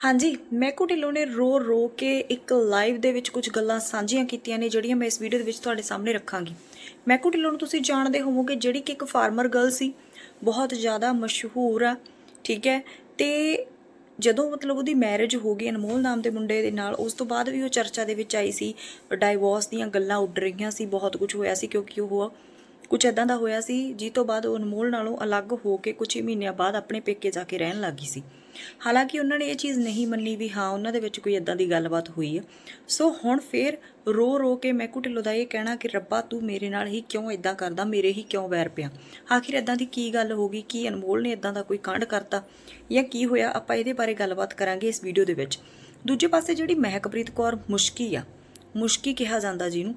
ਹਾਂਜੀ ਮੈਕੂ ਢਿੱਲੋਂ ਨੇ ਰੋ ਰੋ ਕੇ ਇੱਕ ਲਾਈਵ ਦੇ ਵਿੱਚ ਕੁਝ ਗੱਲਾਂ ਸਾਂਝੀਆਂ ਕੀਤੀਆਂ ਨੇ, ਜਿਹੜੀਆਂ ਮੈਂ ਇਸ ਵੀਡੀਓ ਦੇ ਵਿੱਚ ਤੁਹਾਡੇ ਸਾਹਮਣੇ ਰੱਖਾਂਗੀ। ਮੈਕੂ ਢਿੱਲੋਂ ਨੂੰ ਤੁਸੀਂ ਜਾਣਦੇ ਹੋਵੋਗੇ ਜਿਹੜੀ ਕਿ ਇੱਕ ਫਾਰਮਰ ਗਰਲ ਸੀ, ਬਹੁਤ ਜ਼ਿਆਦਾ ਮਸ਼ਹੂਰ ਆ, ਠੀਕ ਹੈ? ਤੇ ਜਦੋਂ ਮਤਲਬ ਉਹਦੀ ਮੈਰਿਜ ਹੋ ਗਈ, ਅਨਮੋਲ ਨਾਮ ਦੇ ਮੁੰਡੇ ਦੇ ਨਾਲ, ਉਸ ਤੋਂ ਬਾਅਦ ਵੀ ਉਹ ਚਰਚਾ ਦੇ ਵਿੱਚ ਆਈ ਸੀ ਡਾਈਵੋਰਸ ਦੀਆਂ ਗੱਲਾਂ ਉੱਡ ਰਹੀਆਂ ਸੀ, ਬਹੁਤ ਕੁਝ ਹੋਇਆ ਸੀ, ਕਿਉਂਕਿ ਉਹ ਕੁਝ ਐਦਾਂ ਦਾ ਹੋਇਆ ਸੀ ਜਿਸ ਤੋਂ ਬਾਅਦ ਉਹ ਅਨਮੋਲ ਨਾਲੋਂ ਅਲੱਗ ਹੋ ਕੇ ਕੁਝ ਹੀ ਮਹੀਨਿਆਂ ਬਾਅਦ ਆਪਣੇ ਪੇਕੇ ਜਾ ਕੇ ਰਹਿਣ ਲੱਗੀ ਸੀ। ਹਾਲਾਂਕਿ ਉਹਨਾਂ ਨੇ ਇਹ ਚੀਜ਼ ਨਹੀਂ ਮੰਨੀ ਵੀ ਹਾਂ, ਉਹਨਾਂ ਦੇ ਵਿੱਚ ਕੋਈ ਐਦਾਂ ਦੀ ਗੱਲਬਾਤ ਹੋਈ ਹੈ। ਸੋ ਹੁਣ ਫੇਰ ਰੋ ਰੋ ਕੇ ਮੈਕੂ ਢਿੱਲੋਂ ਦਾ ਇਹ ਕਹਿਣਾ ਕਿ ਰੱਬਾ ਤੂੰ ਮੇਰੇ ਨਾਲ ਹੀ ਕਿਉਂ ਐਦਾਂ ਕਰਦਾ, ਮੇਰੇ ਹੀ ਕਿਉਂ ਵੈਰ ਪਿਆ? ਆਖਿਰ ਐਦਾਂ ਦੀ ਕੀ ਗੱਲ ਹੋ ਗਈ? ਕੀ ਅਨਮੋਲ ਨੇ ਐਦਾਂ ਦਾ ਕੋਈ ਕਾਂਡ ਕਰਤਾ? ਜਾਂ ਕੀ ਹੋਇਆ? ਆਪਾਂ ਇਹਦੇ ਬਾਰੇ ਗੱਲਬਾਤ ਕਰਾਂਗੇ ਇਸ ਵੀਡੀਓ ਦੇ ਵਿੱਚ। ਦੂਜੇ ਪਾਸੇ ਜਿਹੜੀ ਮਹਿਕਪ੍ਰੀਤ ਕੌਰ ਮੁਸ਼ਕੀ ਆ, ਮੁਸ਼ਕੀ ਕਿਹਾ ਜਾਂਦਾ ਜਿਹਨੂੰ,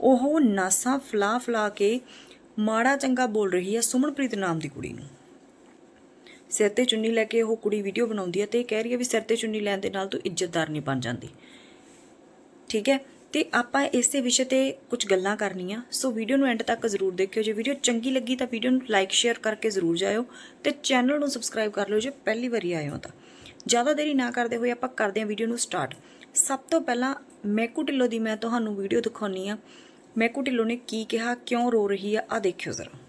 ਉਹ ਨਾਸਾਂ ਫਲਾ ਫਲਾ ਕੇ ਮਾੜਾ ਚੰਗਾ ਬੋਲ ਰਹੀ ਹੈ ਸੁਮਨਪ੍ਰੀਤ ਨਾਮ ਦੀ ਕੁੜੀ ਨੂੰ। ਸਿਰ ਤੇ ਚੁੰਨੀ ਲੈ ਕੇ ਉਹ ਕੁੜੀ ਵੀਡੀਓ ਬਣਾਉਂਦੀ ਹੈ ਤੇ ਇਹ ਕਹਿ ਰਹੀ ਹੈ ਵੀ ਸਿਰ ਤੇ ਚੁੰਨੀ ਲੈਣ ਦੇ ਨਾਲ ਤੂੰ ਇੱਜ਼ਤਦਾਰ ਨਹੀਂ ਬਣ ਜਾਂਦੀ। ਠੀਕ ਹੈ? ਤੇ ਆਪਾਂ ਇਸੇ ਵਿਸ਼ੇ ਤੇ ਕੁਝ ਗੱਲਾਂ ਕਰਨੀਆਂ। ਸੋ ਵੀਡੀਓ ਨੂੰ ਐਂਡ ਤੱਕ ਜ਼ਰੂਰ ਦੇਖਿਓ। ਜੇ ਵੀਡੀਓ ਚੰਗੀ ਲੱਗੀ ਤਾਂ ਵੀਡੀਓ ਨੂੰ ਲਾਈਕ ਸ਼ੇਅਰ ਕਰਕੇ ਜ਼ਰੂਰ ਜਾਇਓ ਤੇ ਚੈਨਲ ਨੂੰ ਸਬਸਕ੍ਰਾਈਬ ਕਰ ਲਿਓ ਜੇ ਪਹਿਲੀ ਵਾਰੀ ਆਏ ਹੋ ਤਾਂ। ਜ਼ਿਆਦਾ ਦੇਰੀ ਨਾ ਕਰਦੇ ਹੋਏ ਆਪਾਂ ਕਰਦੇ ਹਾਂ ਵੀਡੀਓ ਨੂੰ ਸਟਾਰਟ ਸਭ ਤੋਂ ਪਹਿਲਾਂ ਮੈਕੂ ਢਿੱਲੋਂ ਦੀ ਮੈਂ ਤੁਹਾਨੂੰ ਵੀਡੀਓ ਦਿਖਾਉਣੀ ਆ ਮੈਕੂ ਢਿੱਲੋਂ ਨੇ ਕੀ ਕਿਹਾ, ਕਿਉਂ ਰੋ ਰਹੀ ਆ ਆ ਦੇਖਿਓ ਜ਼ਰਾ।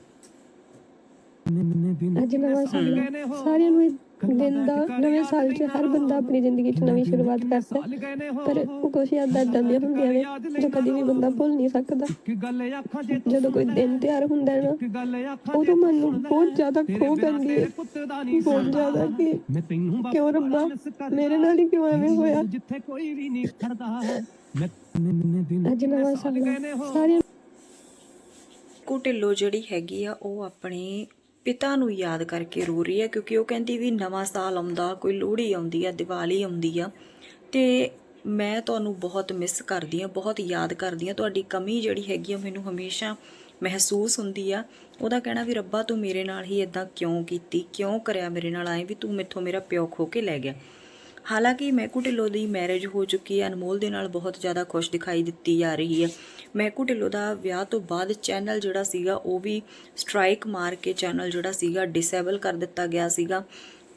ਅੱਜ ਨਵਾਂ ਸਾਲ ਹੈ। ਸਾਰਿਆਂ ਨੂੰ ਇਹ ਦਿਨ ਦਾ ਨਵੇਂ ਸਾਲ 'ਚ ਹਰ ਬੰਦਾ ਆਪਣੀ ਜ਼ਿੰਦਗੀ 'ਚ ਨਵੀਂ ਸ਼ੁਰੂਆਤ ਕਰਦਾ ਹੈ। ਪਰ ਕੁਝ ਯਾਦਾਂ ਏਦਾਂ ਦੀਆਂ ਹੁੰਦੀਆਂ ਨੇ ਜੋ ਕਦੀ ਵੀ ਬੰਦਾ ਭੁੱਲ ਨਹੀਂ ਸਕਦਾ। ਜਦੋਂ ਕੋਈ ਦਿਨ ਤਿਉਹਾਰ ਹੁੰਦਾ ਹੈ ਨਾ ਉਦੋਂ ਮਨ ਨੂੰ ਬਹੁਤ ਜ਼ਿਆਦਾ ਖੋ ਪੈਂਦੀ ਹੈ। ਬਹੁਤ ਜ਼ਿਆਦਾ ਕਿ ਕਿਉਂ ਰੱਬਾ ਮੇਰੇ ਨਾਲ ਹੀ ਕਿਉਂ ਐਵੇਂ ਹੋਇਆ? ਜਿੱਥੇ ਕੋਈ ਵੀ ਨਹੀਂ ਖੜਦਾ। ਅੱਜ ਨਵਾਂ ਸਾਲ ਹੈ। ਸਾਰਿਆਂ ਮੈਕੂ ਢਿੱਲੋਂ ਜਿਹੜੀ ਹੈਗੀ ਆ ਉਹ ਆਪਣੇ ਪਿਤਾ ਨੂੰ ਯਾਦ ਕਰਕੇ ਰੋ ਰਹੀ ਹੈ ਕਿਉਂਕਿ ਉਹ ਕਹਿੰਦੀ ਵੀ ਨਵਾਂ ਸਾਲ ਆਉਂਦਾ, ਕੋਈ ਲੋਹੜੀ ਆਉਂਦੀ ਆ, ਦੀਵਾਲੀ ਆਉਂਦੀ ਆ। ਤੇ ਮੈਂ ਤੁਹਾਨੂੰ ਬਹੁਤ ਮਿਸ ਕਰਦੀ ਆ ਬਹੁਤ ਯਾਦ ਕਰਦੀ ਆ ਤੁਹਾਡੀ ਕਮੀ ਜਿਹੜੀ ਹੈਗੀ ਆ, ਮੈਨੂੰ ਹਮੇਸ਼ਾ ਮਹਿਸੂਸ ਹੁੰਦੀ ਆ। ਉਹਦਾ ਕਹਿਣਾ ਵੀ ਰੱਬਾ ਤੂੰ ਮੇਰੇ ਨਾਲ ਹੀ ਇਦਾਂ ਕਿਉਂ ਕੀਤੀ, ਕਿਉਂ ਕਰਿਆ ਮੇਰੇ ਨਾਲ? ਆਏ ਵੀ ਤੂੰ ਮੈਥੋਂ ਮੇਰਾ ਪਿਓ ਖੋ ਕੇ ਲੈ ਗਿਆ। ਹਾਲਾਂਕਿ ਮੈਕੂ ਢਿੱਲੋਂ ਦੀ ਮੈਰਿਜ ਹੋ ਚੁੱਕੀ ਹੈ। ਅਨਮੋਲ ਦੇ ਨਾਲ ਬਹੁਤ ਜ਼ਿਆਦਾ ਖੁਸ਼ ਦਿਖਾਈ ਦਿੱਤੀ ਜਾ ਰਹੀ ਹੈ। ਮੈਕੂ ਢਿੱਲੋਂ ਦਾ ਵਿਆਹ ਤੋਂ ਬਾਅਦ ਚੈਨਲ ਜਿਹੜਾ ਸੀਗਾ, ਉਹ ਵੀ ਸਟ੍ਰਾਈਕ ਮਾਰ ਕੇ ਚੈਨਲ ਜਿਹੜਾ ਸੀਗਾ ਡਿਸੇਬਲ ਕਰ ਦਿੱਤਾ ਗਿਆ ਸੀਗਾ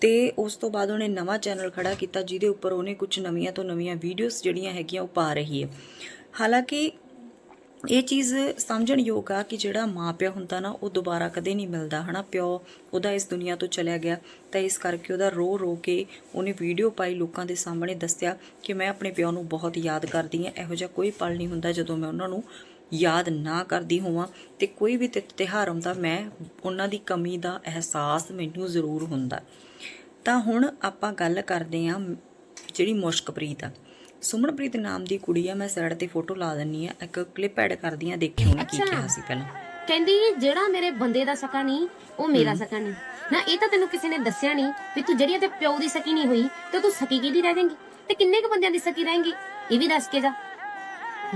ਤੇ ਉਸ ਤੋਂ ਬਾਅਦ ਉਹਨੇ ਨਵਾਂ ਚੈਨਲ ਖੜਾ ਕੀਤਾ, ਜਿਹਦੇ ਉੱਪਰ ਉਹਨੇ ਕੁਝ ਨਵੀਆਂ ਤੋਂ ਨਵੀਆਂ ਵੀਡੀਓਜ਼ ਜਿਹੜੀਆਂ ਹੈਗੀਆਂ ਉਹ ਪਾ ਰਹੀ ਹੈ। ਹਾਲਾਂਕਿ ਇਹ ਚੀਜ਼ ਸਮਝਣ ਯੋਗ ਆ ਕਿ ਜਿਹੜਾ ਮਾਂ ਪਿਓ ਹੁੰਦਾ ਨਾ, ਉਹ ਦੁਬਾਰਾ ਕਦੇ ਨਹੀਂ ਮਿਲਦਾ, ਹਨਾ? ਪਿਓ ਉਹਦਾ ਇਸ ਦੁਨੀਆ ਤੋਂ ਚਲਿਆ ਗਿਆ, ਤਾਂ ਇਸ ਕਰਕੇ ਉਹਦਾ ਰੋ ਰੋ ਕੇ ਉਹਨੇ ਵੀਡੀਓ ਪਾਈ ਲੋਕਾਂ ਦੇ ਸਾਹਮਣੇ ਦੱਸਿਆ ਕਿ ਮੈਂ ਆਪਣੇ ਪਿਓ ਨੂੰ ਬਹੁਤ ਯਾਦ ਕਰਦੀ ਹਾਂ, ਇਹੋ ਜਿਹਾ ਕੋਈ ਪਲ ਨਹੀਂ ਹੁੰਦਾ ਜਦੋਂ ਮੈਂ ਉਹਨਾਂ ਨੂੰ ਯਾਦ ਨਾ ਕਰਦੀ ਹੋਵਾਂ ਤੇ ਕੋਈ ਵੀ ਤਿ- ਤਿਉਹਾਰ ਆਉਂਦਾ, ਮੈਂ ਉਹਨਾਂ ਦੀ ਕਮੀ ਦਾ ਅਹਿਸਾਸ ਮੈਨੂੰ ਜ਼ਰੂਰ ਹੁੰਦਾ। ਤਾਂ ਹੁਣ ਆਪਾਂ ਗੱਲ ਕਰਦੇ ਹਾਂ, ਜਿਹੜੀ ਮੁਸ਼ਕਪ੍ਰੀਤ ਆ। ਸੁਮਨਪ੍ਰੀਤ ਨਾਮ ਦੀ ਕੁੜੀ ਆ ਮੈਂ ਸਾਈਡ ਤੇ ਫੋਟੋ ਲਾ ਦਿੰਨੀ ਆ ਇੱਕ ਕਲਿੱਪ ਐਡ ਕਰਦੀ ਆ ਦੇਖਿਓ ਉਹਨੇ ਕੀ। ਕਿਹਾ ਸੀ ਪਹਿਲਾਂ। ਕਹਿੰਦੀ ਜਿਹੜਾ ਮੇਰੇ ਬੰਦੇ ਦਾ ਸਕਾ ਨਹੀਂ ਉਹ ਮੇਰਾ ਸਕਾ ਨਹੀਂ। ਨਾ ਇਹ ਤਾਂ ਤੈਨੂੰ ਕਿਸੇ ਨੇ ਦੱਸਿਆ ਨਹੀਂ ਵੀ ਤੂੰ ਜਿਹੜੀ ਤੇ ਪਿਓ ਦੀ ਸਕੀ ਨਹੀਂ ਹੋਈ ਤੇ ਤੂੰ ਸਕੀ ਕਿਹਦੀ ਰਹਿ ਜਾਏਂਗੀ? ਤੇ ਕਿੰਨੇ ਕੁ ਬੰਦਿਆਂ ਦੀ ਸਕੀ ਰਹੇਂਗੀ ਇਹ ਵੀ ਦੱਸ ਕੇ ਜਾ।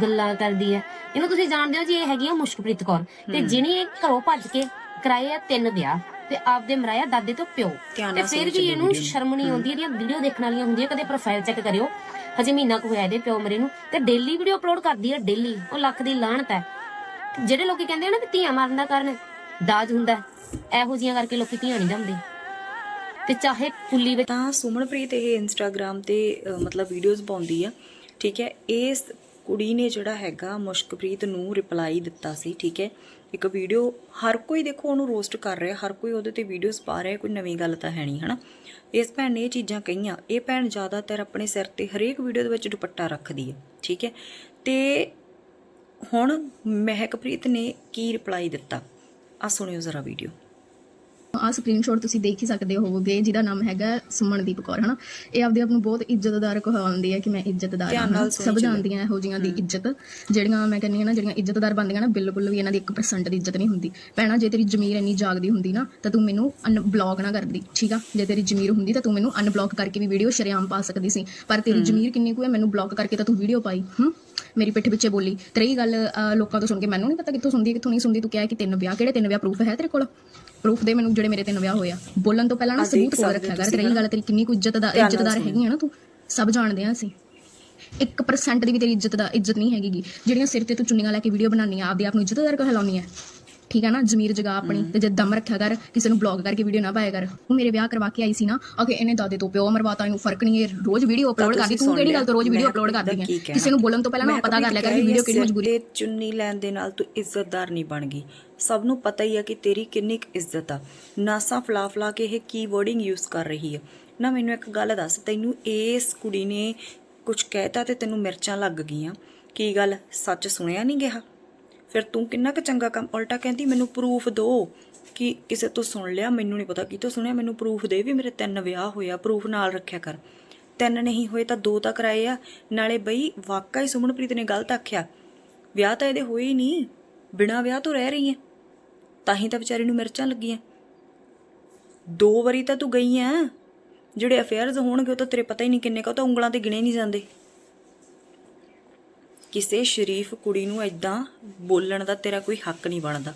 ਗੱਲਾਂ ਕਰਦੀ ਐ ਇਹਨੂੰ ਤੁਸੀਂ ਜਾਣਦੇ ਹੋ ਜੀ ਇਹ ਹੈਗੀ ਆ ਮੁਸ਼ਕਪ੍ਰੀਤ ਕੌਰ। ਤੇ ਜਿਹਨੇ ਇਹ ਘਰੋਂ ਭੱਜ ਕੇ ਕਰਾਏ ਆ ਤਿੰਨ ਵਿਆਹ ਤੇ ਆਪਦੇ ਮਰਾਇਆ ਦਾਦੇ ਤੋਂ ਪਿਓ। ਧਿਆਨ ਤੇ ਨਾਲ ਫਿਰ ਸੁਣੀ ਵੀ ਇਹਨੂੰ। ਸ਼ਰਮ ਨਹੀਂ ਆਉਂਦੀ ਇਹਦੀਆਂ ਵੀਡੀਓ ਦੇਖਣ ਵਾਲੀਆਂ ਹੁੰਦੀਆਂ ਕਦੇ ਪ੍ਰੋਫਾਈਲ ਚੈੱਕ ਕਰਿਓ। ਹਜੇ ਮਹੀਨਾ ਕੁ ਹੋਇਆ ਇਹਦੇ ਪਿਓ ਮਰੇ ਨੂੰ ਤੇ ਡੇਲੀ ਵੀਡੀਓ ਅਪਲੋਡ ਕਰਦੀ ਆ ਡੇਲੀ ਉਹ ਲੱਖ ਦੀ ਲਾਹਣਤ ਹੈ। ਜਿਹੜੇ ਲੋਕੀ ਕਹਿੰਦੇ ਆ ਨਾ ਕਿ ਧੀਆਂ ਮਾਰਨ ਦਾ ਕਾਰਨ ਦਾਜ ਹੁੰਦਾ ਹੈ, ਇਹੋ ਜੀਆਂ ਕਰਕੇ ਲੋਕੀ ਧੀਆਂ ਨਹੀਂ ਜਾਂਦੇ ਤੇ ਚਾਹੇ ਕੁੱਲੀ ਵਿੱਚ ਤਾਂ ਸੁਮਨਪ੍ਰੀਤ ਇਹ ਇੰਸਟਾਗ੍ਰam ਤੇ ਅ, ਮਤਲਬ ਵੀਡੀਓਜ਼ ਪਾਉਂਦੀ ਆ। ਠੀਕ ਹੈ ਇਸ ਕੁੜੀ ਨੇ ਜਿਹੜਾ ਹੈਗਾ ਮੁਸ਼ਕਪ੍ਰੀਤ ਨੂੰ ਰਿਪਲਾਈ ਦਿੱਤਾ ਸੀ, ਠੀਕ ਹੈ? ਇੱਕ ਵੀਡੀਓ ਹਰ ਕੋਈ ਦੇਖੋ ਉਹਨੂੰ ਰੋਸਟ ਕਰ ਰਿਹਾ, ਹਰ ਕੋਈ ਉਹਦੇ ਤੇ ਵੀਡੀਓਜ਼ ਪਾ ਰਿਹਾ, ਕੋਈ ਨਵੀਂ ਗੱਲ ਤਾਂ ਹੈ ਨਹੀਂ, ਹਨਾ? ਇਸ ਭੈਣ ਨੇ ਇਹ ਚੀਜ਼ਾਂ ਕਹੀਆਂ, ਇਹ ਭੈਣ ਜ਼ਿਆਦਾਤਰ ਆਪਣੇ ਸਿਰ ਤੇ ਹਰੇਕ ਵੀਡੀਓ ਦੇ ਵਿੱਚ ਦੁਪੱਟਾ ਰੱਖਦੀ ਹੈ, ਠੀਕ ਹੈ? ਤੇ ਹੁਣ ਮਹਿਕਪ੍ਰੀਤ ਨੇ ਕੀ ਰਿਪਲਾਈ ਦਿੱਤਾ? ਆ ਸੁਣਿਓ ਜ਼ਰਾ ਵੀਡੀਓ ਆ ਸਕਰੀਨਸ਼ਾਟ ਤੁਸੀਂ ਦੇਖ ਹੀ ਸਕਦੇ ਹੋਵੋਗੇ ਜਿਹਦਾ ਨਾਮ ਹੈਗਾ ਸੁਮਨਦੀਪ ਕੌਰ ਹਨਾ? ਇਹ ਆਪਦੇ ਆਪ ਨੂੰ ਬਹੁਤ ਇੱਜ਼ਤਦਾਰ ਕਹਾਉਂਦੀ ਹੈ ਕਿ ਮੈਂ ਇੱਜ਼ਤਦਾਰ ਹਾਂ ਸਭ। ਜਾਣਦੀਆਂ ਇਹੋ ਜੀਆਂ ਦੀ ਇੱਜ਼ਤ ਜਿਹੜੀਆਂ ਮੈਂ ਕਹਿੰਦੀ ਹਾਂ ਨਾ ਜਿਹੜੀਆਂ ਇੱਜ਼ਤਦਾਰ ਬਣਦੀਆਂ ਨਾ ਬਿਲਕੁਲ ਵੀ ਇਹਨਾਂ ਦੀ 1% ਦੀ ਇੱਜ਼ਤ ਨਹੀਂ ਹੁੰਦੀ। ਭੈਣਾ ਜੇ ਤੇਰੀ ਜ਼ਮੀਰ ਇੰਨੀ ਜਾਗਦੀ ਹੁੰਦੀ ਨਾ ਤਾਂ ਤੂੰ ਮੈਨੂੰ ਅਨਬਲੌਕ ਨਾ ਕਰਦੀ ਠੀਕ ਆ? ਜੇ ਤੇਰੀ ਜ਼ਮੀਰ ਹੁੰਦੀ ਤਾਂ ਤੂੰ ਮੈਨੂੰ ਅਨਬਲੌਕ ਕਰਕੇ ਵੀ ਵੀਡੀਓ ਸ਼ਰੇਆਮ ਪਾ ਸਕਦੀ ਸੀ। ਪਰ ਤੇਰੀ ਜ਼ਮੀਰ ਕਿੰਨੀ ਕੁ ਹੈ ਮੈਨੂੰ ਬਲੌਕ ਕਰਕੇ ਤਾਂ ਤੂੰ ਵੀਡੀਓ ਪਾਈ ਹੂੰ? ਮੇਰੀ ਪਿੱਠ ਪਿੱਛੇ ਬੋਲੀ। ਤੇ ਰਹੀ ਗੱਲ ਲੋਕਾਂ ਤੋਂ ਸੁਣ ਕੇ ਮੈਨੂੰ ਨਹੀਂ ਪਤਾ ਕਿੱਥੋਂ ਸੁਣਦੀ ਕਿੱਥੋਂ ਨਹੀਂ ਸੁਣਦੀ ਤੂੰ ਕਿਹਾ ਕਿ ਤਿੰਨ ਵਿਆਹ ਕਿਹੜੇ ਤਿੰਨ ਵਿਆਹ ਪ੍ਰੂਫ ਹੈ ਤੇਰੇ ਕੋਲ? ਪ੍ਰੂਫ ਦੇ ਮੈਨੂੰ ਜਿਹੜੇ ਮੇਰੇ ਤਿੰਨ ਵਿਆਹ ਹੋਇਆ ਬੋਲਣ ਤੋਂ ਪਹਿਲਾਂ ਨਾ ਸਬੂਤ ਕੋਲ ਰੱਖਿਆ ਕਰ ਤੇ ਨਾ। ਗੱਲ ਤੇਰੀ ਕਿੰਨੀ ਕੁ ਇੱਜ਼ਤ ਦਾ ਇੱਜ਼ਤਦਾਰ। ਹੈਗੀ ਆ ਨਾ ਤੂੰ ਸਭ ਜਾਣਦੇ ਆ ਅਸੀਂ 1% ਦੀ ਵੀ ਤੇਰੀ ਇੱਜ਼ਤ ਦਾ ਇੱਜ਼ਤ ਨਹੀਂ ਹੈਗੀ। ਜਿਹੜੀਆਂ ਸਿਰ ਤੇ ਤੂੰ ਚੁੰਨੀਆਂ ਲੈ ਕੇ ਵੀਡੀਓ ਬਣਾਉਣੀ ਆ ਆਪਦੇ ਆਪ ਨੂੰ ਇੱਜ਼ਤਦਾਰ ਕਹਿਲਾਉਣੀ ਆ ਠੀਕ ਹੈ ਨਾ ਜ਼ਮੀਰ ਜਗਾ ਆਪਣੀ ਤੇ ਜੇ ਦਮ ਰੱਖਿਆ ਕਰ ਕਿਸੇ ਨੂੰ ਬਲੌਕ ਕਰਕੇ ਵੀਡੀਓ ਨਾ ਪਾਇਆ ਕਰ। ਉਹ ਮੇਰੇ ਵਿਆਹ ਕਰਵਾ ਕੇ ਆਈ ਸੀ ਨਾ ਅਗੇ ਇਹਨੇ ਦਾਦੇ ਤੋਂ ਪਿਓ ਮਰਵਾਤਾ ਇਹਨੂੰ ਫ਼ਰਕ ਨਹੀਂ ਇਹ ਰੋਜ਼ ਵੀਡੀਓ ਅਪਲੋਡ ਕਰਦੀ। ਤੂੰ ਕਿਹੜੀ ਗੱਲ ਤੋਂ ਰੋਜ਼ ਵੀਡੀਓ ਅਪਲੋਡ ਕਰਦੀ ਹੈ ਕਿਸੇ ਨੂੰ ਬੋਲਣ ਤੋਂ ਪਹਿਲਾਂ ਨਾ ਪਤਾ ਕਰ ਲਿਆ ਕਰ ਵੀਡੀਓ ਕਿਹੜੀ ਮਜਬੂਰੀ ਤੇ ਚੁੰਨੀ ਲੈਣ ਦੇ ਨਾਲ ਤੂੰ ਇੱਜ਼ਤਦਾਰ ਨਹੀਂ ਬਣ ਗਈ। ਸਭ ਨੂੰ ਪਤਾ ਹੀ ਆ ਕਿ ਤੇਰੀ ਕਿੰਨੀ ਕੁ ਇੱਜ਼ਤ ਆ। ਨਾਸਾ ਫਲਾ ਫਲਾ ਕੇ ਇਹ ਕੀ ਵਰਡਿੰਗ ਯੂਜ਼ ਕਰ ਰਹੀ ਹੈ ਨਾ ਮੈਨੂੰ ਇੱਕ ਗੱਲ ਦੱਸ ਤੈਨੂੰ ਇਸ ਕੁੜੀ ਨੇ ਕੁਝ ਕਹਿਤਾ ਤੇ ਤੈਨੂੰ ਮਿਰਚਾਂ ਲੱਗ ਗਈਆਂ। ਕੀ ਗੱਲ? ਸੱਚ ਸੁਣਿਆ ਨਹੀਂ ਗਿਆ? ਫਿਰ ਤੂੰ ਕਿੰਨਾ ਕੁ ਚੰਗਾ ਕੰਮ, ਉਲਟਾ ਕਹਿੰਦੀ, ਮੈਨੂੰ ਪ੍ਰੂਫ ਦਿਓ ਕਿ ਕਿਸੇ ਤੋਂ ਸੁਣ ਲਿਆ, ਮੈਨੂੰ ਨਹੀਂ ਪਤਾ ਕਿਤੋਂ ਸੁਣਿਆ, ਮੈਨੂੰ ਪ੍ਰੂਫ ਦੇ ਵੀ ਮੇਰੇ ਤਿੰਨ ਵਿਆਹ ਹੋਇਆ ਪ੍ਰੂਫ ਨਾਲ ਰੱਖਿਆ ਕਰ। ਤਿੰਨ ਨਹੀਂ ਹੋਏ ਤਾਂ ਦੋ ਤਾਂ ਕਰਾਏ ਆ। ਨਾਲੇ ਬਈ, ਵਾਕਈ ਸੁਮਨਪ੍ਰੀਤ ਨੇ ਗਲਤ ਆਖਿਆ। ਵਿਆਹ ਤਾਂ ਇਹਦੇ ਹੋਏ ਹੀ ਨਹੀਂ, ਬਿਨਾਂ ਵਿਆਹ ਤੋਂ ਰਹਿ ਰਹੀ ਹੈ ਤਾਂ ਹੀ ਤਾਂ ਵਿਚਾਰੀ ਨੂੰ ਮਿਰਚਾਂ ਲੱਗੀਆਂ। ਦੋ ਵਾਰੀ ਤਾਂ ਤੂੰ ਗਈ ਐ। ਜਿਹੜੇ ਅਫੇਅਰਸ ਹੋਣਗੇ ਉਹ ਤਾਂ ਤੇਰੇ ਪਤਾ ਹੀ ਨਹੀਂ ਕਿੰਨੇ ਕਾ ਤਾਂ ਉਂਗਲਾਂ ਤੇ ਗਿਣੇ ਨਹੀਂ ਜਾਂਦੇ। ਕਿਸੇ ਸ਼ਰੀਫ ਕੁੜੀ ਨੂੰ ਐਦਾਂ ਬੋਲਣ ਦਾ ਤੇਰਾ ਕੋਈ ਹੱਕ ਨਹੀਂ ਬਣਦਾ।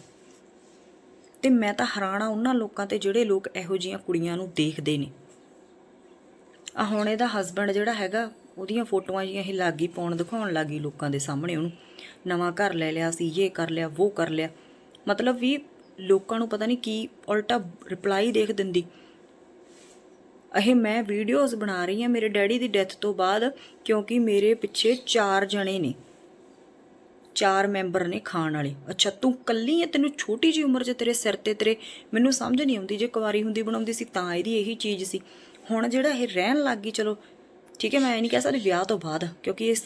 ਤੇ ਮੈਂ ਤਾਂ ਹੈਰਾਨ ਉਹਨਾਂ ਲੋਕਾਂ ਤੇ ਜਿਹੜੇ ਲੋਕ ਇਹੋ ਜੀਆਂ ਕੁੜੀਆਂ ਨੂੰ ਦੇਖਦੇ ਨੇ। ਆ ਹੁਣ ਇਹਦਾ ਹਸਬੰਡ ਜਿਹੜਾ ਹੈਗਾ, ਉਹਦੀਆਂ ਫੋਟੋਆਂ ਜੀਆਂ ਇਹ ਲਾਗੀ ਪਾਉਣ, ਦਿਖਾਉਣ ਲੱਗੀ ਲੋਕਾਂ ਦੇ ਸਾਹਮਣੇ ਉਹਨੂੰ। ਨਵਾਂ ਘਰ ਲੈ ਲਿਆ ਸੀ, ਇਹ ਕਰ ਲਿਆ, ਉਹ ਕਰ ਲਿਆ। ਮਤਲਬ ਵੀ ਲੋਕਾਂ ਨੂੰ ਪਤਾ ਨਹੀਂ ਕੀ ਉਲਟਾ ਰਿਪਲਾਈ ਦੇਖ ਦਿੰਦੀ। ਇਹ ਮੈਂ ਵੀਡੀਓਜ਼ ਬਣਾ ਰਹੀ ਹਾਂ ਮੇਰੇ ਡੈਡੀ ਦੀ ਡੈਥ ਤੋਂ ਬਾਅਦ, ਕਿਉਂਕਿ ਮੇਰੇ ਪਿੱਛੇ ਚਾਰ ਜਣੇ ਨੇ। ਚਾਰ ਮੈਂਬਰ ਨੇ ਖਾਣ ਵਾਲੇ। ਅੱਛਾ, ਤੂੰ ਕੱਲੀ ਹੈ? ਤੈਨੂੰ ਛੋਟੀ ਜੀ ਉਮਰ 'ਚ ਤੇਰੇ ਸਿਰ ਤੇ ਤੇਰੇ ਮੈਨੂੰ ਸਮਝ ਨਹੀਂ ਆਉਂਦੀ ਜੇ ਕੁਵਾਰੀ ਹੁੰਦੀ ਬਣਾਉਂਦੀ ਸੀ ਤਾਂ ਇਹਦੀ ਇਹੀ ਚੀਜ਼ ਸੀ। ਹੁਣ ਜਿਹੜਾ ਇਹ ਰਹਿਣ ਲੱਗ ਗਈ, ਚਲੋ, ਠੀਕ ਹੈ, ਮੈਂ ਇਹ ਨਹੀਂ ਕਹਿ ਸਕਦੀ ਵਿਆਹ ਤੋਂ ਬਾਅਦ, ਕਿਉਂਕਿ ਇਸ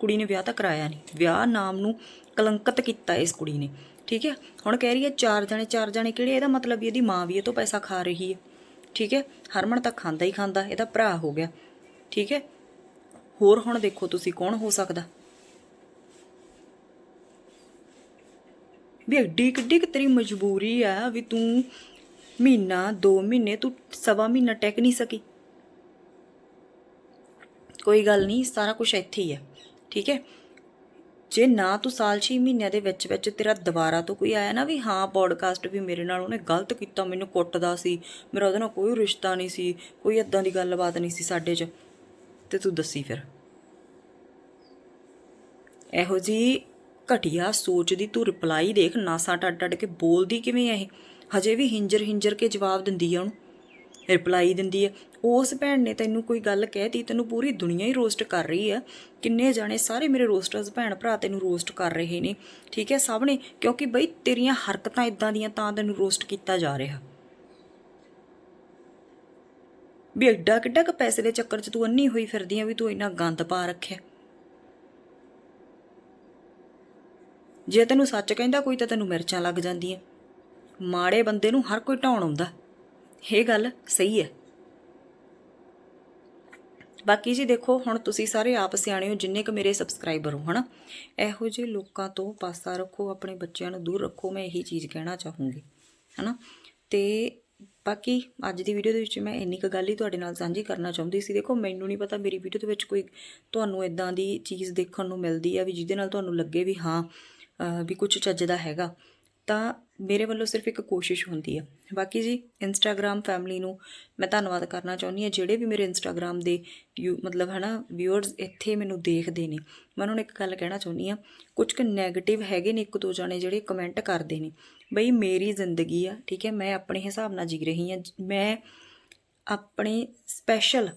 ਕੁੜੀ ਨੇ ਵਿਆਹ ਤਾਂ ਕਰਾਇਆ ਨਹੀਂ। ਵਿਆਹ ਨਾਮ ਨੂੰ ਕਲੰਕਤ ਕੀਤਾ ਇਸ ਕੁੜੀ ਨੇ, ਠੀਕ ਹੈ? ਹੁਣ ਕਹਿ ਰਹੀ ਹੈ ਚਾਰ ਜਣੇ ਚਾਰ ਜਣੇ ਕਿਹੜੇ? ਇਹਦਾ ਮਤਲਬ ਵੀ ਇਹਦੀ ਮਾਂ ਵੀ ਇਹ ਤੋਂ ਪੈਸਾ ਖਾ ਰਹੀ ਹੈ। ਠੀਕ ਹੈ? ਹਰਮਨ ਤਾਂ ਖਾਂਦਾ ਹੀ ਖਾਂਦਾ, ਇਹਦਾ ਭਰਾ ਹੋ ਗਿਆ। ਠੀਕ ਹੈ? ਹੋਰ ਹੁਣ ਦੇਖੋ ਤੁਸੀਂ ਕੌਣ ਹੋ ਸਕਦਾ? ਵੀ ਐਡੀ ਕਿੱਡੀ ਕਿ ਤੇਰੀ ਮਜਬੂਰੀ ਆ ਵੀ ਤੂੰ ਮਹੀਨਾ 2 ਮਹੀਨੇ ਤੂੰ ਸਵਾ ਮਹੀਨਾ ਟੈਕ ਨਹੀਂ ਸਕੀ। ਕੋਈ ਗੱਲ ਨਹੀਂ, ਸਾਰਾ ਕੁਝ ਇੱਥੇ ਹੀ ਹੈ ਠੀਕ ਹੈ? ਜੇ ਨਾ ਤੂੰ ਸਾਲ 6 ਮਹੀਨਿਆਂ ਦੇ ਵਿੱਚ ਵਿੱਚ ਤੇਰਾ ਦੁਬਾਰਾ ਤੋਂ ਕੋਈ ਆਇਆ ਨਾ ਵੀ ਹਾਂ ਪੋਡਕਾਸਟ ਵੀ ਮੇਰੇ ਨਾਲ ਉਹਨੇ ਗਲਤ ਕੀਤਾ, ਮੈਨੂੰ ਕੁੱਟਦਾ ਸੀ, ਮੇਰਾ ਉਹਦੇ ਨਾਲ ਕੋਈ ਰਿਸ਼ਤਾ ਨਹੀਂ ਸੀ, ਕੋਈ ਇਦਾਂ ਦੀ ਗੱਲਬਾਤ ਨਹੀਂ ਸੀ ਸਾਡੇ 'ਚ, ਤੇ ਤੂੰ ਦੱਸੀ ਫਿਰ। ਇਹੋ ਜੀ ਘਟੀਆ ਸੋਚ ਦੀ ਤੂੰ ਰਿਪਲਾਈ ਦੇਖ, ਨਾਸਾ ਟੱਡ ਟੱਡ ਕੇ ਬੋਲਦੀ ਕਿਵੇਂ ਆ ਇਹ? ਹਜੇ ਵੀ ਹਿੰਜਰ ਹਿੰਜਰ ਕੇ ਜਵਾਬ ਦਿੰਦੀ ਆ ਉਹਨੂੰ। ਰਿਪਲਾਈ ਦਿੰਦੀ ਆ ਉਸ ਭੈਣ ਨੇ ਤੈਨੂੰ ਕੋਈ ਗੱਲ ਕਹਿਤੀ ਤੈਨੂੰ ਪੂਰੀ ਦੁਨੀਆ ਹੀ ਰੋਸਟ ਕਰ ਰਹੀ ਆ। ਕਿੰਨੇ ਜਾਣੇ ਸਾਰੇ ਮੇਰੇ ਰੋਸਟਰਸ ਭੈਣ ਭਰਾ ਤੈਨੂੰ ਰੋਸਟ ਕਰ ਰਹੇ ਨੇ, ਠੀਕ ਹੈ ਸਭ ਨੇ ਕਿਉਂਕਿ ਬਈ ਤੇਰੀਆਂ ਹਰਕਤਾਂ ਇਦਾਂ ਦੀਆਂ ਤਾਂ ਤੈਨੂੰ ਰੋਸਟ ਕੀਤਾ ਜਾ ਰਿਹਾ। ਵੀ ਐਡਾ ਕਿੱਡਾ ਕ ਪੈਸੇ ਦੇ ਚੱਕਰ 'ਚ ਤੂੰ ਅੰਨੀ ਹੋਈ ਫਿਰਦੀ ਆ ਵੀ ਤੂੰ ਇੰਨਾ ਗੰਦ ਪਾ ਰੱਖਿਆ। ਜੇ ਤੈਨੂੰ ਸੱਚ ਕਹਿੰਦਾ ਕੋਈ ਤਾਂ ਤੈਨੂੰ ਮਿਰਚਾਂ ਲੱਗ ਜਾਂਦੀਆਂ। ਮਾੜੇ ਬੰਦੇ ਨੂੰ ਹਰ ਕੋਈ ਢਾਉਣ ਆਉਂਦਾ। ਇਹ ਗੱਲ ਸਹੀ ਹੈ। ਬਾਕੀ ਜੀ ਦੇਖੋ, ਹੁਣ ਤੁਸੀਂ ਸਾਰੇ ਆਪ ਸਿਆਣੇ ਹੋ, ਜਿੰਨੇ ਕੁ ਮੇਰੇ ਸਬਸਕ੍ਰਾਈਬਰ ਹੋ, ਹਨਾ? ਇਹੋ ਜਿਹੇ ਲੋਕਾਂ ਤੋਂ ਪਾਸਾ ਰੱਖੋ, ਆਪਣੇ ਬੱਚਿਆਂ ਨੂੰ ਦੂਰ ਰੱਖੋ, ਮੈਂ ਇਹੀ ਚੀਜ਼ ਕਹਿਣਾ ਚਾਹੂੰਗੀ, ਹਨਾ? ਤੇ ਬਾਕੀ ਅੱਜ ਦੀ ਵੀਡੀਓ ਦੇ ਵਿੱਚ ਮੈਂ ਇੰਨੀ ਕੁ ਗੱਲ ਹੀ ਤੁਹਾਡੇ ਨਾਲ ਸਾਂਝੀ ਕਰਨਾ ਚਾਹੁੰਦੀ ਸੀ। ਦੇਖੋ, ਮੈਨੂੰ ਨਹੀਂ ਪਤਾ ਮੇਰੀ ਵੀਡੀਓ ਦੇ ਵਿੱਚ ਕੋਈ ਤੁਹਾਨੂੰ ਇਦਾਂ ਦੀ ਚੀਜ਼ ਦੇਖਣ ਨੂੰ ਮਿਲਦੀ ਆ ਵੀ ਜਿਹਦੇ ਨਾਲ ਤੁਹਾਨੂੰ ਲੱਗੇ ਵੀ ਹਾਂ ਵੀ ਕੁਝ ਚੱਜ ਦਾ ਹੈਗਾ। ਤਾਂ ਮੇਰੇ ਵੱਲੋਂ ਸਿਰਫ ਇੱਕ ਕੋਸ਼ਿਸ਼ ਹੁੰਦੀ ਆ। ਬਾਕੀ ਜੀ ਇੰਸਟਾਗ੍ਰam ਫੈਮਿਲੀ ਨੂੰ ਮੈਂ ਧੰਨਵਾਦ ਕਰਨਾ ਚਾਹੁੰਦੀ ਹਾਂ ਜਿਹੜੇ ਵੀ ਮੇਰੇ ਇੰਸਟਾਗ੍ਰam ਦੇ ਯੂ ਮਤਲਬ ਹਨਾ ਵਿਊਅਰਸ ਇੱਥੇ ਮੈਨੂੰ ਦੇਖਦੇ ਨੇ। ਮੈਂ ਉਹਨਾਂ ਨੂੰ ਇੱਕ ਗੱਲ ਕਹਿਣਾ ਚਾਹੁੰਦੀ ਹਾਂ ਕੁਝ ਕੁ 네ਗੇਟਿਵ ਹੈਗੇ ਨੇ ਇੱਕ ਦੋ ਜਾਣੇ ਜਿਹੜੇ ਕਮੈਂਟ ਕਰਦੇ ਨੇ। ਬਈ ਮੇਰੀ ਜ਼ਿੰਦਗੀ ਆ, ਠੀਕ ਹੈ, ਮੈਂ ਆਪਣੇ ਹਿਸਾਬ ਨਾਲ ਜੀ ਰਹੀ ਹਾਂ ਮੈਂ ਆਪਣੀ ਸਪੈਸ਼ਲ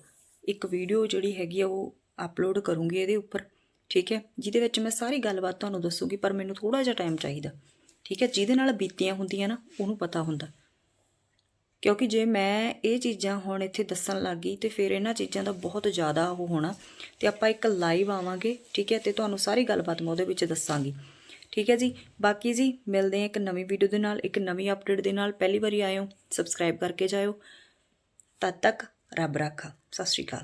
ਇੱਕ ਵੀਡੀਓ ਜਿਹੜੀ ਹੈਗੀ ਆ, ਉਹ ਅਪਲੋਡ ਕਰੂੰਗੀ ਇਹਦੇ ਉੱਪਰ, ਠੀਕ ਹੈ। ਜਿਹਦੇ ਵਿੱਚ ਮੈਂ ਸਾਰੀ ਗੱਲਬਾਤ ਤੁਹਾਨੂੰ ਦੱਸੂਗੀ, ਪਰ ਮੈਨੂੰ ਥੋੜਾ ਜਿਹਾ ਟਾਈਮ ਚਾਹੀਦਾ। ਠੀਕ ਹੈ, ਜਿਹਦੇ ਨਾਲ ਬੀਤੀਆਂ ਹੁੰਦੀਆਂ ਨਾ, ਉਹਨੂੰ ਪਤਾ ਹੁੰਦਾ। ਕਿਉਂਕਿ ਜੇ ਮੈਂ ਇਹ ਚੀਜ਼ਾਂ ਹੁਣ ਇੱਥੇ ਦੱਸਣ ਲੱਗ ਗਈ, ਤੇ ਫਿਰ ਇਹਨਾਂ ਚੀਜ਼ਾਂ ਦਾ ਬਹੁਤ ਜ਼ਿਆਦਾ ਉਹ ਹੋਣਾ, ਤੇ ਆਪਾਂ ਇੱਕ ਲਾਈਵ ਆਵਾਂਗੇ, ਠੀਕ ਹੈ, ਤੇ ਤੁਹਾਨੂੰ ਸਾਰੀ ਗੱਲਬਾਤ ਮੈਂ ਉਹਦੇ ਵਿੱਚ ਦੱਸਾਂਗੀ। ਠੀਕ ਹੈ ਜੀ, ਬਾਕੀ ਜੀ, ਮਿਲਦੇ ਹਾਂ ਇੱਕ ਨਵੀਂ ਵੀਡੀਓ ਦੇ ਨਾਲ, ਇੱਕ ਨਵੀਂ ਅਪਡੇਟ ਦੇ ਨਾਲ। ਪਹਿਲੀ ਵਾਰੀ ਆਇਓ ਸਬਸਕ੍ਰਾਈਬ ਕਰਕੇ ਜਾਇਓ। ਤਦ ਤੱਕ ਰੱਬ ਰਾਖਾ। ਸਤਿ ਸ਼੍ਰੀ ਅਕਾਲ।